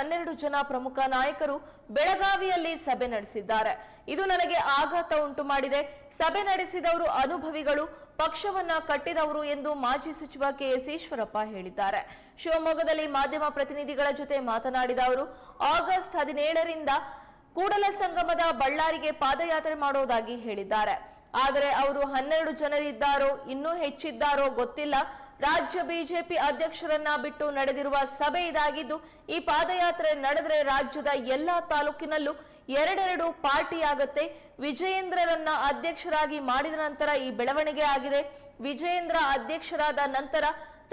ಹನ್ನೆರಡು ಜನ ಪ್ರಮುಖ ನಾಯಕರು ಬೆಳಗಾವಿಯಲ್ಲಿ ಸಭೆ ನಡೆಸಿದ್ದಾರೆ. ಇದು ನನಗೆ ಆಘಾತ ಉಂಟು ಮಾಡಿದೆ. ಸಭೆ ನಡೆಸಿದವರು ಅನುಭವಿಗಳು, ಪಕ್ಷವನ್ನ ಕಟ್ಟಿದವರು ಎಂದು ಮಾಜಿ ಸಚಿವ ಕೆಎಸ್ ಈಶ್ವರಪ್ಪ ಹೇಳಿದ್ದಾರೆ. ಶಿವಮೊಗ್ಗದಲ್ಲಿ ಮಾಧ್ಯಮ ಪ್ರತಿನಿಧಿಗಳ ಜೊತೆ ಮಾತನಾಡಿದ ಅವರು, ಆಗಸ್ಟ್ ಹದಿನೇಳರಿಂದ ಕೂಡಲ ಸಂಗಮದ ಬಳ್ಳಾರಿಗೆ ಪಾದಯಾತ್ರೆ ಮಾಡೋದಾಗಿ ಹೇಳಿದ್ದಾರೆ. ಆದರೆ ಅವರು ಹನ್ನೆರಡು ಜನರಿದ್ದಾರೋ, ಇನ್ನೂ ಹೆಚ್ಚಿದ್ದಾರೋ ಗೊತ್ತಿಲ್ಲ. ರಾಜ್ಯ ಬಿಜೆಪಿ ಅಧ್ಯಕ್ಷರನ್ನ ಬಿಟ್ಟು ನಡೆದಿರುವ ಸಭೆ ಇದಾಗಿದ್ದು, ಈ ಪಾದಯಾತ್ರೆ ನಡೆದರೆ ರಾಜ್ಯದ ಎಲ್ಲಾ ತಾಲೂಕಿನಲ್ಲೂ ಎರಡೆರಡು ಪಾರ್ಟಿ ಆಗುತ್ತೆ ವಿಜಯೇಂದ್ರರನ್ನ ಅಧ್ಯಕ್ಷರಾಗಿ ಮಾಡಿದ ನಂತರ ಈ ಬೆಳವಣಿಗೆ ಆಗಿದೆ. ವಿಜಯೇಂದ್ರ ಅಧ್ಯಕ್ಷರಾದ ನಂತರ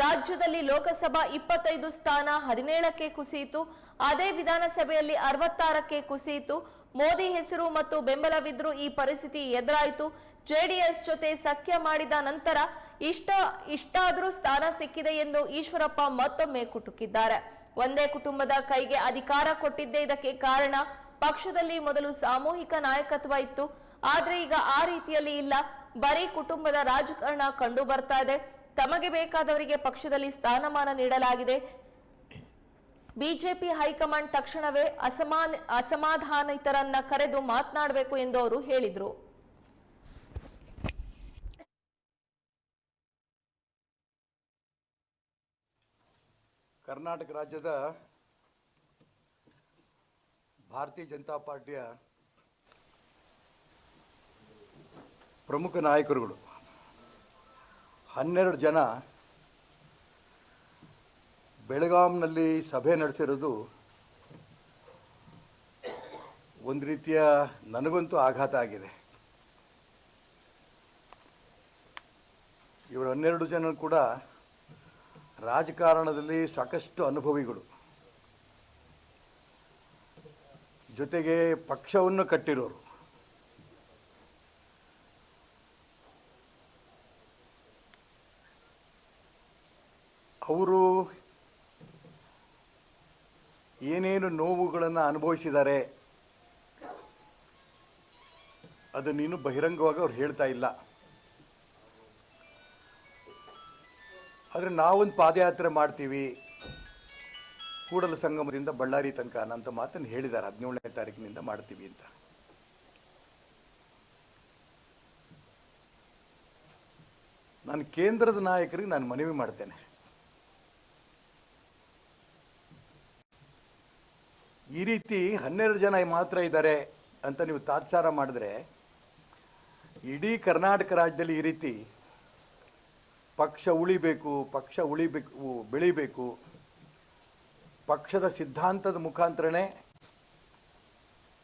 ರಾಜ್ಯದಲ್ಲಿ ಲೋಕಸಭಾ ಇಪ್ಪತ್ತೈದು ಸ್ಥಾನ ಹದಿನೇಳಕ್ಕೆ ಕುಸಿಯಿತು. ಅದೇ ವಿಧಾನಸಭೆಯಲ್ಲಿ ಅರವತ್ತಾರಕ್ಕೆ ಕುಸಿಯಿತು. ಮೋದಿ ಹೆಸರು ಮತ್ತು ಬೆಂಬಲವಿದ್ರೂ ಈ ಪರಿಸ್ಥಿತಿ ಎದುರಾಯಿತು. ಜೆಡಿಎಸ್ ಜೊತೆ ಸಖ್ಯ ಮಾಡಿದ ನಂತರ ಇಷ್ಟ ಇಷ್ಟಾದರೂ ಸ್ಥಾನ ಸಿಕ್ಕಿದೆ ಎಂದು ಈಶ್ವರಪ್ಪ ಮತ್ತೊಮ್ಮೆ ಕುಟುಕಿದ್ದಾರೆ. ಒಂದೇ ಕುಟುಂಬದ ಕೈಗೆ ಅಧಿಕಾರ ಕೊಟ್ಟಿದ್ದೇ ಇದಕ್ಕೆ ಕಾರಣ ಪಕ್ಷದಲ್ಲಿ ಮೊದಲು ಸಾಮೂಹಿಕ ನಾಯಕತ್ವ ಇತ್ತು. ಆದ್ರೆ ಈಗ ಆ ರೀತಿಯಲ್ಲಿ ಇಲ್ಲ. ಬರೀ ಕುಟುಂಬದ ರಾಜಕಾರಣ ಕಂಡು ಬರ್ತಾ ಇದೆ. ತಮಗೆ ಬೇಕಾದವರಿಗೆ ಪಕ್ಷದಲ್ಲಿ ಸ್ಥಾನಮಾನ ನೀಡಲಾಗಿದೆ. ಬಿಜೆಪಿ ಹೈಕಮಾಂಡ್ ತಕ್ಷಣವೇ ಅಸಮಾನ ಅಸಮಾಧಾನಿತರನ್ನ ಕರೆದು ಮಾತನಾಡಬೇಕು ಎಂದು ಅವರು ಹೇಳಿದ್ರು. ಕರ್ನಾಟಕ ರಾಜ್ಯದ ಭಾರತೀಯ ಜನತಾ ಪಾರ್ಟಿಯ ಪ್ರಮುಖ ನಾಯಕರುಗಳು. ಹನ್ನೆರಡು ಜನ ಬೆಳಗಾಂನಲ್ಲಿ ಸಭೆ ನಡೆಸಿರೋದು ಒಂದು ರೀತಿಯ ನನಗಂತೂ ಆಘಾತ ಆಗಿದೆ. ಇವರು ಹನ್ನೆರಡು ಜನ ಕೂಡ ರಾಜಕಾರಣದಲ್ಲಿ ಸಾಕಷ್ಟು ಅನುಭವಿಗಳು. ಜೊತೆಗೆ ಪಕ್ಷವನ್ನು ಕಟ್ಟಿರೋರು. ಅವರು ಏನೇನು ನೋವುಗಳನ್ನು ಅನುಭವಿಸಿದ್ದಾರೆ ಅದು ನೀನು ಬಹಿರಂಗವಾಗಿ ಅವ್ರು ಹೇಳ್ತಾ ಇಲ್ಲ. ಆದರೆ ನಾವೊಂದು ಪಾದಯಾತ್ರೆ ಮಾಡ್ತೀವಿ. ಕೂಡಲ ಸಂಗಮದಿಂದ ಬಳ್ಳಾರಿ ತನಕ ಅನ್ನೋಂಥ ಮಾತನ್ನು ಹೇಳಿದ್ದಾರೆ. ಹದಿನೇಳನೇ ತಾರೀಕಿನಿಂದ ಮಾಡ್ತೀವಿ ಅಂತ. ನಾನು ಕೇಂದ್ರದ ನಾಯಕರಿಗೆ ನಾನು ಮನವಿ ಮಾಡ್ತೇನೆ. ಈ ರೀತಿ ಹನ್ನೆರಡು ಜನ ಮಾತ್ರ ಇದ್ದಾರೆ ಅಂತ ನೀವು ತಾತ್ಸಾರ ಮಾಡಿದ್ರೆ, ಇಡೀ ಕರ್ನಾಟಕ ರಾಜ್ಯದಲ್ಲಿ ಈ ರೀತಿ ಪಕ್ಷ ಉಳಿಬೇಕು ಪಕ್ಷ ಉಳಿಬೇಕು, ಬೆಳಿಬೇಕು. ಪಕ್ಷದ ಸಿದ್ಧಾಂತದ ಮುಖಾಂತರನೇ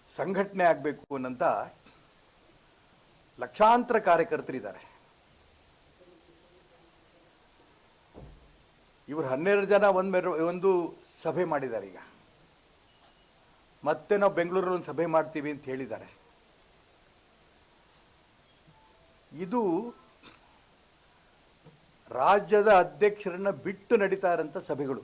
ಸಂಘಟನೆ ಆಗಬೇಕು ಅನ್ನಂತ ಲಕ್ಷಾಂತರ ಕಾರ್ಯಕರ್ತರಿದ್ದಾರೆ ಇವರು ಹನ್ನೆರಡು ಜನ ಒಂದು ಮೆರ, ಒಂದು ಸಭೆ ಮಾಡಿದ್ದಾರೆ ಈಗ. ಮತ್ತೆ ನಾವು ಬೆಂಗಳೂರಲ್ಲಿ ಒಂದು ಸಭೆ ಮಾಡ್ತೀವಿ ಅಂತ ಹೇಳಿದ್ದಾರೆ. ಇದು ರಾಜ್ಯದ ಅಧ್ಯಕ್ಷರನ್ನ ಬಿಟ್ಟು ನಡೀತಾ ಇರೋಂಥ ಸಭೆಗಳು.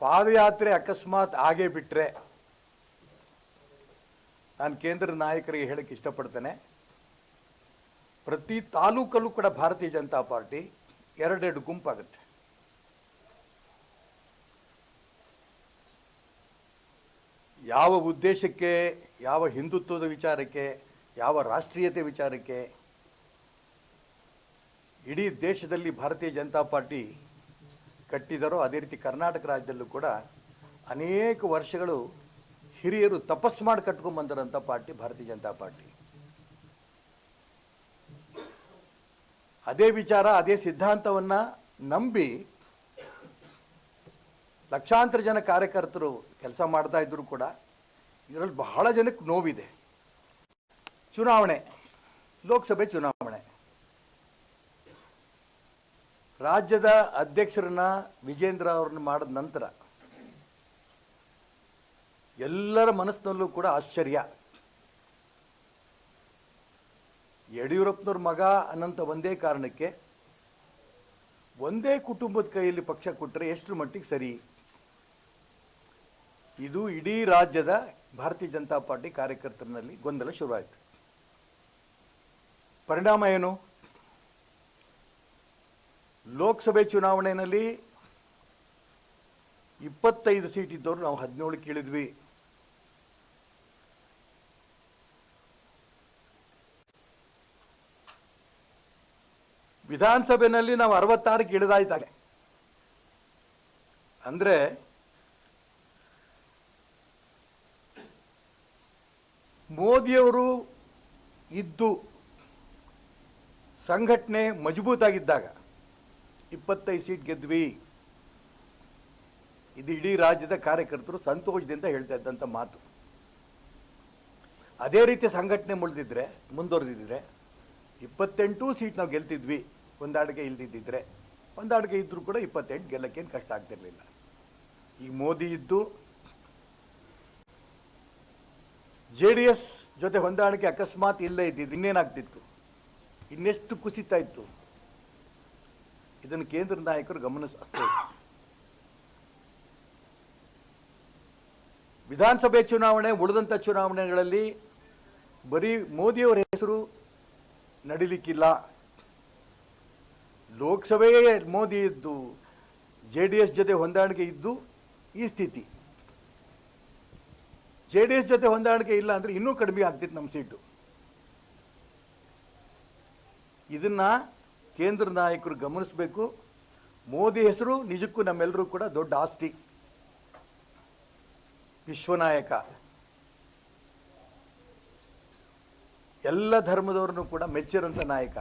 ಪಾದಯಾತ್ರೆ ಅಕಸ್ಮಾತ್ ಆಗೇ ಬಿಟ್ರೆ ನಾನು ಕೇಂದ್ರ ನಾಯಕರಿಗೆ ಹೇಳಕ್ಕೆ ಇಷ್ಟಪಡ್ತೇನೆ. ಪ್ರತಿ ತಾಲೂಕಲ್ಲೂ ಕೂಡ ಭಾರತೀಯ ಜನತಾ ಪಾರ್ಟಿ ಎರಡೆರಡು ಗುಂಪಾಗುತ್ತೆ. ಯಾವ ಉದ್ದೇಶಕ್ಕೆ, ಯಾವ ಹಿಂದುತ್ವದ ವಿಚಾರಕ್ಕೆ, ಯಾವ ರಾಷ್ಟ್ರೀಯತೆ ವಿಚಾರಕ್ಕೆ, ಇಡೀ ದೇಶದಲ್ಲಿ ಭಾರತೀಯ ಜನತಾ ಪಾರ್ಟಿ ಕಟ್ಟಿದರೋ ಅದೇ ರೀತಿ ಕರ್ನಾಟಕ ರಾಜ್ಯದಲ್ಲೂ ಕೂಡ ಅನೇಕ ವರ್ಷಗಳು ಹಿರಿಯರು ತಪಸ್ಸು ಮಾಡಿ ಕಟ್ಕೊಂಡ್ ಬಂದಿರೋಂಥ ಪಾರ್ಟಿ ಭಾರತೀಯ ಜನತಾ ಪಾರ್ಟಿ. ಅದೇ ವಿಚಾರ, ಅದೇ ಸಿದ್ಧಾಂತವನ್ನು ನಂಬಿ ಲಕ್ಷಾಂತರ ಜನ ಕಾರ್ಯಕರ್ತರು ಕೆಲಸ ಮಾಡ್ತಾ ಇದ್ರು ಕೂಡ ಇದರಲ್ಲಿ ಬಹಳ ಜನಕ್ಕೆ ನೋವಿದೆ. ಚುನಾವಣೆ, ಲೋಕಸಭೆ ಚುನಾವಣೆ. ರಾಜ್ಯದ ಅಧ್ಯಕ್ಷರನ್ನ ವಿಜೇಂದ್ರ ಅವ್ರನ್ನ ಮಾಡಿದ ನಂತರ ಎಲ್ಲರ ಮನಸ್ಸಿನಲ್ಲೂ ಕೂಡ ಆಶ್ಚರ್ಯ. ಯಡಿಯೂರಪ್ಪನವ್ರ ಮಗ ಅನ್ನಂಥ ಒಂದೇ ಕಾರಣಕ್ಕೆ ಒಂದೇ ಕುಟುಂಬದ ಕೈಯಲ್ಲಿ ಪಕ್ಷ ಕೊಟ್ಟರೆ ಎಷ್ಟು ಮಟ್ಟಿಗೆ ಸರಿ? ಇದು ಇಡೀ ರಾಜ್ಯದ ಭಾರತೀಯ ಜನತಾ ಪಾರ್ಟಿ ಕಾರ್ಯಕರ್ತರಲ್ಲಿ ಗೊಂದಲ ಶುರುವಾಯಿತು. ಪರಿಣಾಮ ಏನು? ಲೋಕಸಭೆ ಚುನಾವಣೆಯಲ್ಲಿ ಇಪ್ಪತ್ತೈದು ಸೀಟ್ ಇದ್ದವರು ನಾವು ಹದಿನೇಳು ಕೇಳಿದ್ವಿ. ವಿಧಾನಸಭೆಯಲ್ಲಿ ನಾವು ಅರವತ್ತಾರಕ್ಕೆ ಇಳಿದಾಯ್ತಾಗೆ ಅಂದರೆ ಮೋದಿಯವರು ಇದ್ದು ಸಂಘಟನೆ ಮಜಬೂತಾಗಿದ್ದಾಗ ಇಪ್ಪತ್ತೈದು ಸೀಟ್ ಗೆದ್ವಿ. ಇದು ಇಡೀ ರಾಜ್ಯದ ಕಾರ್ಯಕರ್ತರು ಸಂತೋಷದಿಂದ ಹೇಳ್ತಾ ಇದ್ದಂಥ ಮಾತು. ಅದೇ ರೀತಿ ಸಂಘಟನೆ ಮುಳಿದಿದ್ರೆ, ಮುಂದುವರೆದಿದ್ರೆ ಇಪ್ಪತ್ತೆಂಟು ಸೀಟ್ ನಾವು ಗೆಲ್ತಿದ್ವಿ. ಒಂದಾಡಿಗೆ ಇಲ್ದಿದ್ದಿದ್ರೆ, ಒಂದಾಡಿಗೆ ಇದ್ದರೂ ಕೂಡ ಇಪ್ಪತ್ತೆಂಟು ಗೆಲ್ಲಕ್ಕೇನು ಕಷ್ಟ ಆಗ್ತಿರಲಿಲ್ಲ. ಈಗ ಮೋದಿ ಇದ್ದು ಜೆ ಡಿ ಎಸ್ ಜೊತೆ ಹೊಂದಾಣಿಕೆ ಅಕಸ್ಮಾತ್ ಇಲ್ಲೇ ಇದ್ದಿದ್ದು ಇನ್ನೇನಾಗ್ತಿತ್ತು? ಇನ್ನೆಷ್ಟು ಕುಸಿತಾ ಇತ್ತು? ಇದನ್ನು ಕೇಂದ್ರ ನಾಯಕರು ಗಮನಿಸಬೇಕು ವಿಧಾನಸಭೆ ಚುನಾವಣೆ ಉಳಿದಂಥ ಚುನಾವಣೆಗಳಲ್ಲಿ ಬರೀ ಮೋದಿಯವರ ಹೆಸರು ನಡಿಲಿಕ್ಕಿಲ್ಲ. ಲೋಕಸಭೆಯೇ ಮೋದಿ ಇದ್ದು ಜೆ ಡಿ ಎಸ್ ಜೊತೆ ಹೊಂದಾಣಿಕೆ ಇದ್ದು ಈ ಸ್ಥಿತಿ. ಜೆ ಡಿ ಎಸ್ ಜೊತೆ ಹೊಂದಾಣಿಕೆ ಇಲ್ಲ ಅಂದರೆ ಇನ್ನೂ ಕಡಿಮೆ ಆಗ್ತಿತ್ತು ನಮ್ಮ ಸೀಟು. ಇದನ್ನ ಕೇಂದ್ರ ನಾಯಕರು ಗಮನಿಸಬೇಕು. ಮೋದಿ ಹೆಸರು, ನಿಜಕ್ಕೂ ನಮ್ಮೆಲ್ಲರೂ ಕೂಡ ದೊಡ್ಡ ಆಸ್ತಿ. ವಿಶ್ವನಾಯಕ. ಎಲ್ಲ ಧರ್ಮದವರನ್ನು ಕೂಡ ಮೆಚ್ಚಿರಂಥ ನಾಯಕ.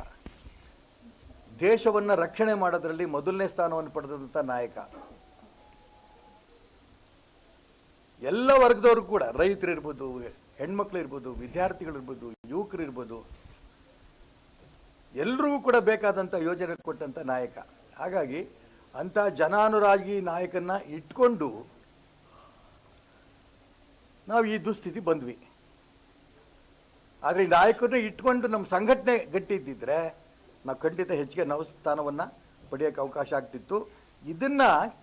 ದೇಶವನ್ನು ರಕ್ಷಣೆ ಮಾಡೋದರಲ್ಲಿ ಮೊದಲನೇ ಸ್ಥಾನವನ್ನು ಪಡೆದಂಥ ನಾಯಕ. ಎಲ್ಲ ವರ್ಗದವರು ಕೂಡ ರೈತರು ಇರ್ಬೋದು, ಹೆಣ್ಮಕ್ಳು ಇರ್ಬೋದು ವಿದ್ಯಾರ್ಥಿಗಳಿರ್ಬೋದು ಯುವಕರು ಇರ್ಬೋದು, ಎಲ್ರಿಗೂ ಕೂಡ ಬೇಕಾದಂಥ ಯೋಜನೆ ಕೊಟ್ಟಂಥ ನಾಯಕ. ಹಾಗಾಗಿ ಅಂಥ ಜನಾನುರಾಗಿ ನಾಯಕನ್ನ ಇಟ್ಕೊಂಡು ನಾವು ಈ ದುಸ್ಥಿತಿ ಬಂದ್ವಿ. ಆದರೆ ಈ ನಾಯಕರನ್ನ ಇಟ್ಕೊಂಡು ನಮ್ಮ ಸಂಘಟನೆ ಗಟ್ಟಿ ಇದ್ದಿದ್ರೆ ನಾವು ಖಂಡಿತ ಹೆಚ್ಚಿಗೆ ನವಸ್ಥಾನವನ್ನು ಸ್ಥಾನವನ್ನು ಪಡೆಯೋಕ್ಕೆ ಅವಕಾಶ ಆಗ್ತಿತ್ತು. ಇದನ್ನು